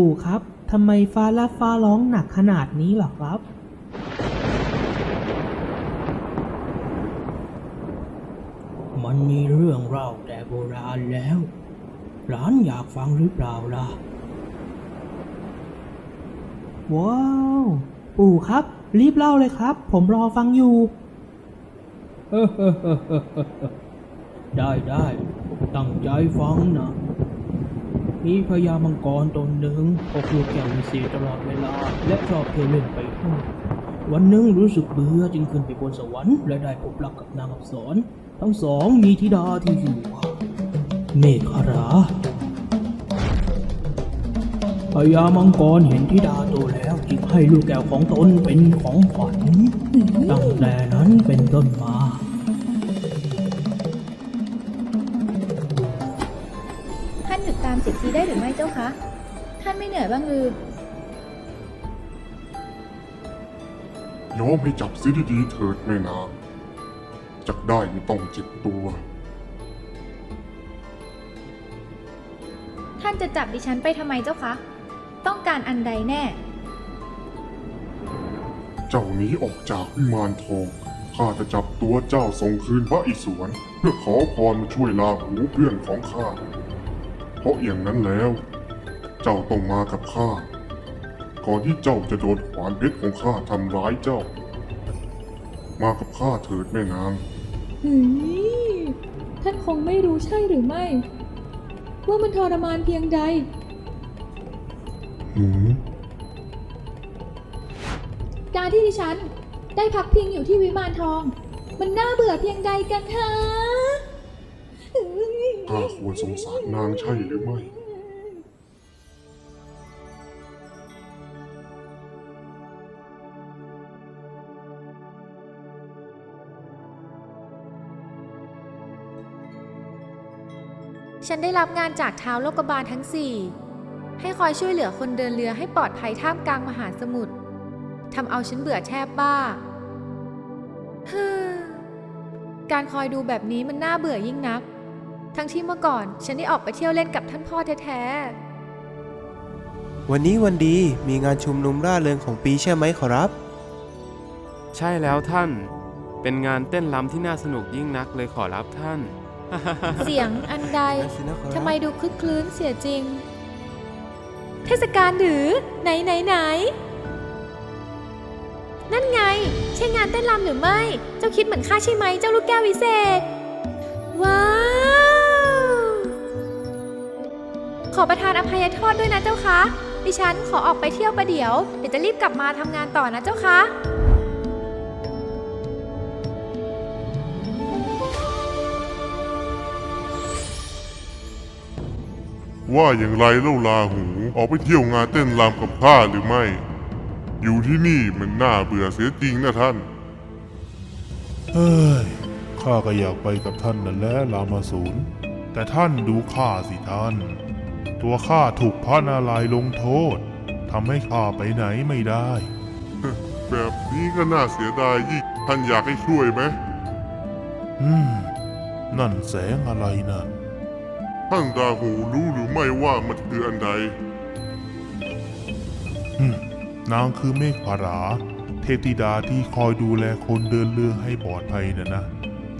ปู่ครับทำไมฟ้าละฟ้าร้องหนักขนาดนี้เหรอครับ มันมีเรื่องเล่าแต่โบราณแล้ว หลานอยากฟังหรือเปล่าล่ะ ว้าว ปู่ครับ รีบเล่าเลยครับ ผมรอฟังอยู่ ได้ได้ตั้งใจฟังนะ มีพญามังกรตนหนึ่งพกลูกแก้ววิเศษตลอดเวลา และชอบเที่ยวเล่นไปทั่ววันหนึ่งรู้สึกเบื่อจึงขึ้นไปบนสวรรค์และได้พบรักกับนางอับสรทั้งสองมีธิดาที่ชื่อว่าเมฆราพญามังกรเห็นธิดาโตแล้วจึงให้ลูกแก้วของตนเป็นของขวัญตั้งแต่นั้นเป็นต้นมาานหยุดตามเสียทีได้หรือไม่เจ้าคะ ท่านไม่เหนื่อยบ้างหรือยอมให้จับซิดีๆเถิดแม่นางจักได้ไม่ต้องเจ็บตัว ท่านจะจับดิฉันไปทำไมเจ้าคะ ต้องการอันใดแน่ เจ้าหนีออกจากวิมานทอง ข้าจะจับตัวเจ้าส่งคืนพระอิศวร เพื่อขอพรมาช่วยลาหูเพื่อนของข้า เพราะอย่างนั้นแล้ว เจ้าต้องมากับข้า ก่อนที่เจ้าจะโดนขวานเพชรของข้าทำร้ายเจ้า มากับข้าเถิดแม่นางหืยท่านคงไม่รู้ใช่หรือไม่ ว่ามันทรมานเพียงใด หืมการที่ดิฉันได้พักพิงอยู่ที่วิมานทอง มันน่าเบื่อเพียงใดกันฮะหืย ข้าควรสงสารนางใช่หรือไม่ ฉันได้รับงานจากเท้าวโลกบาลทั้งสี่ ให้คอยช่วยเหลือคนเดินเรือให้ปลอดภัยท่ามกลางมหาสมุทรทำเอาฉันเบื่อแทบบ้าฮการคอยดูแบบนี้มันน่าเบื่อยิ่งนัก ทั้งที่เมื่อก่อนฉันได้ออกไปเที่ยวเล่นกับท่านพ่อแท้วันนี้วันดีมีงานชุมนุมร่าเริงของปีใช่ไหมขอรับ ใช่แล้วท่าน เป็นงานเต้นรำที่น่าสนุกยิ่งนักเลยขอรับท่าน ๆ เสียงอันใด นั่นสินะขอรับ ทำไมดูคลึกคลื้นเสียจริง เทศกาลหรือ ไหนไหนไหน นั่นไง ใช่งานเต้นรำหรือไม่ เจ้าคิดเหมือนข้าใช่ไหมเจ้าลูกแก้ววิเศษ ว้า ขอประทานอภัยโทษด้วยนะเจ้าคะ ดิฉันขอออกไปเที่ยวประเดี๋ยว เดี๋ยวจะรีบกลับมาทำงานต่อนะเจ้าคะว่าอย่างไรเล่าลาหูออกไปเที่ยวงานเต้นรำกับข้าหรือไม่ อยู่ที่นี่มันน่าเบื่อเสียจริงนะท่าน เฮ้ยข้าก็อยากไปกับท่านนั่นแหละรามาสูนแต่ท่านดูข้าสิท่าน ตัวข้าถูกพระนารายณ์ลงโทษทำให้ข้าไปไหนไม่ได้ แบบนี้ก็น่าเสียดายยิ่งท่านอยากให้ช่วยไหมอืม นั่นแสงอะไรนะท่านราหูรู้หรือไม่ว่ามันคืออันใด อืม นางคือเมฆผารา เทพธิดาที่คอยดูแลคนเดินเรือให้ปลอดภัยนะนะ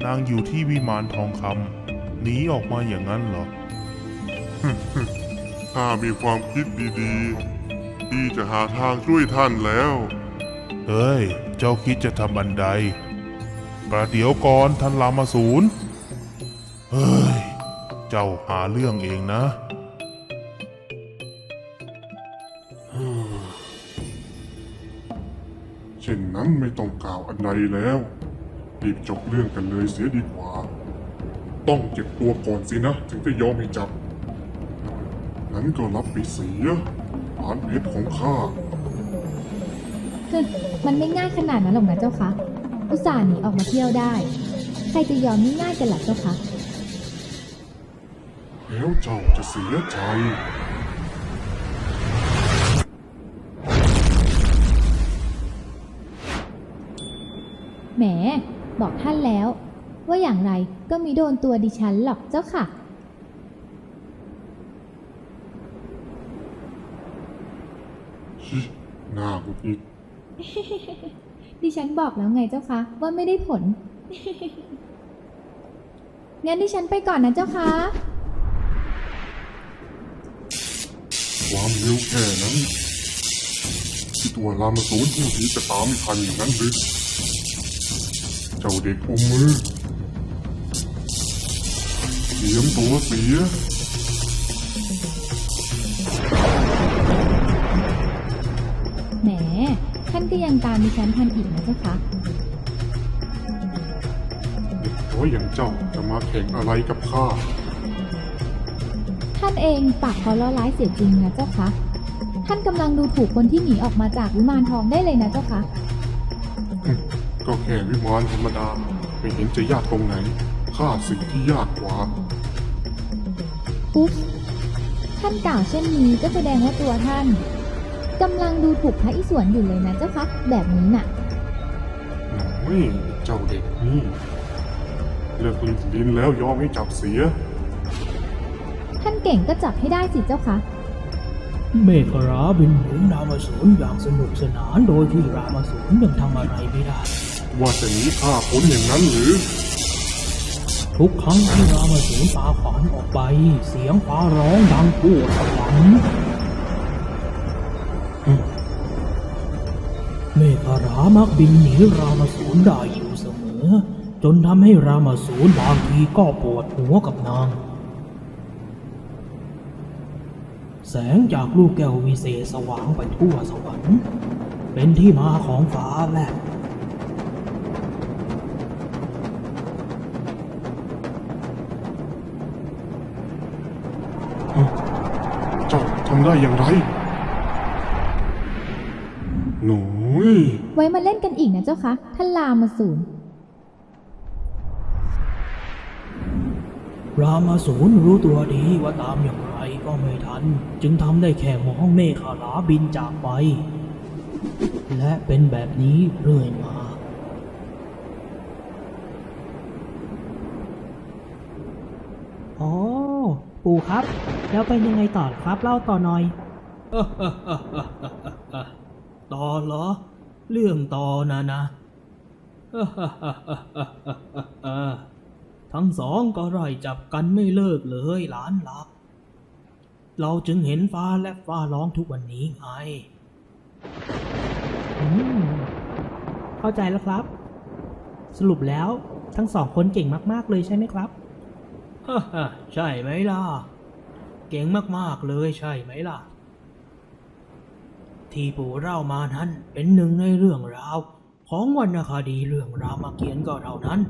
นางอยู่ที่วิมานทองคำหนีออกมาอย่างนั้นเหรอ ข้ามีความคิดดีๆ ที่จะหาทางช่วยท่านแล้ว เฮ้ย เจ้าคิดจะทำบันได ประเดี๋ยวก่อนท่านรามาสูนเฮ้ย เจ้าหาเรื่องเองนะเช่นนั้นไม่ต้องกล่าวอันใดแล้วรีบจบเรื่องกันเลยเสียดีกว่า ต้องเจ็บตัวก่อนสินะ ถึงจะยอมให้จับ นั้นก็รับไปเสียฐานเพชรของข้าฮึมันไม่ง่ายขนาดนั้นหรอกนะเจ้าคะ อุตส่าห์หนีออกมาเที่ยวได้ ใครจะยอมง่ายๆกันล่ะเจ้าคะ แล้วเจ้าจะเสียใจแหม บอกท่านแล้ว ว่าอย่างไรก็มีโดนตัวดิฉันหรอกเจ้าค่ะ ชิ หน้าหงุดหงิดดิฉันบอกแล้วไงเจ้าคะ ว่าไม่ได้ผล งั้นดิฉันไปก่อนนะเจ้าคะความเร็วแค่นั้นที่ตัวรามาสูนผู้นี้จะตามไม่ทันอย่างนั้นหรือเจ้าเด็กอมมือเตรียมตัวเสีย ท่านก็ยังตามดิฉันทันอีกนะเจ้าคะเด็กน้อยอย่างเจ้าจะมาแข่งอะไรกับข้า ท่านเองปากเขาล้อร้ายเสียจริงนะเจ้าคะ ท่านกำลังดูถูกคนที่หนีออกมาจากวิมานทองได้เลยนะเจ้าคะก็แค่วิมานธรรมดาไม่เห็นจะยากตรงไหนข้าสิ่งที่ยากกว่าอุ๊บท่านกล่าวเช่นนี้ก็แสดงว่าตัวท่าน กำลังดูถูกพระอิศวรอยู่เลยนะเจ้าคะแบบนี้น่ะน้อยเจ้าเด็กนี่ เลิกลิ้นลิ้นแล้วยอมให้จับเสีย ท่านเก่งก็จับให้ได้สิเจ้าคะเมฆราบินหนีรามาสูนอย่างสนุกสนานโดยที่รามาสูนยังทำอะไรไม่ได้ ว่าจะหนีข้าพ้นอย่างนั้นหรือ ทุกครั้งที่รามาสูนปาขวานออกไป เสียงฟ้าร้องดังทั่วสวรรค์ เมฆรามักบินหนีรามาสูนได้อยู่เสมอ จนทำให้รามาสูนบางทีก็ปวดหัวกับนาง แสงจากลูกแก้ววิเศษสว่างไปทั่วสวรรค์ เป็นที่มาของฟ้าแลบเจ้าทำได้อย่างไร หนูยไว้มาเล่นกันอีกนะเจ้าคะท่านลามาสูนรามาสูนรู้ตัวดีว่าตามอย่างไรก็ไม่ทัน จึงทำได้แค่มองเมฆาลาบินจากไป และเป็นแบบนี้เรื่อยมา อ๋อ ปู่ครับ แล้วเป็นยังไงต่อครับ เล่าต่อหน่อย ต่อเหรอ เรื่องต่อนะนะทั้งสองก็ไล่จับกันไม่เลิกเลยหลานหลัก เราจึงเห็นฟ้าและฟ้าร้องทุกวันนี้ไงอืมเข้าใจแล้วครับ สรุปแล้วทั้งสองคนเก่งมาก ๆ เลยใช่ไหมครับฮ่าฮ่าใช่ไหมล่ะ เก่งมาก ๆ เลยใช่ไหมล่ะ ที่ปู่เล่ามานั้นเป็นหนึ่งในเรื่องราว ของวรรณคดีเรื่องรามเกียรติ์ก็เท่านั้น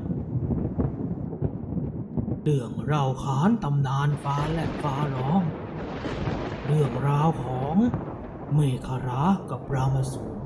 เรื่องราวขานตำนานฟ้าและฟ้าร้อง เรื่องราวของเมฆรากับรามสูร